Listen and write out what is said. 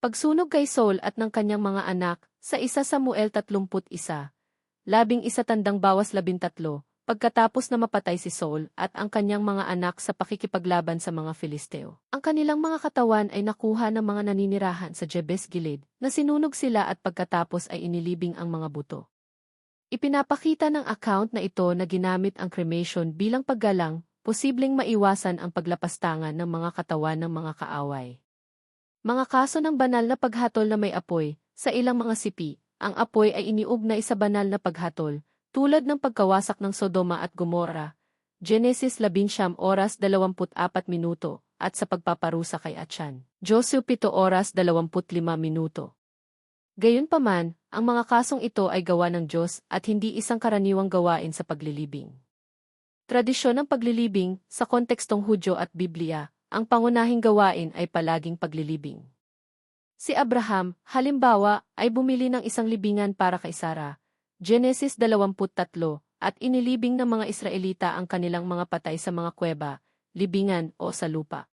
Pagsunog kay Saul at ng kanyang mga anak, sa isa Samuel 31, labing isa tandang bawas labintatlo, pagkatapos na mapatay si Saul at ang kanyang mga anak sa pakikipaglaban sa mga Filisteo. Ang kanilang mga katawan ay nakuha ng mga naninirahan sa Jebes Gilid, na sinunog sila at pagkatapos ay inilibing ang mga buto. Ipinapakita ng account na ito na ginamit ang cremation bilang paggalang, posibleng maiwasan ang paglapastangan ng mga katawan ng mga kaaway. Mga kaso ng banal na paghatol na may apoy, sa ilang mga sipi, ang apoy ay iniugnay sa banal na paghatol, tulad ng pagkawasak ng Sodoma at Gomorra, Genesis 11 oras 24 minuto, at sa pagpaparusa kay Achan, Joshua 7 oras 25 minuto. Gayunpaman, ang mga kasong ito ay gawa ng Diyos at hindi isang karaniwang gawain sa paglilibing. Tradisyon ng paglilibing, sa kontekstong Hudyo at Biblia, ang pangunahing gawain ay palaging paglilibing. Si Abraham, halimbawa, ay bumili ng isang libingan para kay Sarah, Genesis 23, at inilibing ng mga Israelita ang kanilang mga patay sa mga kuweba, libingan o sa lupa.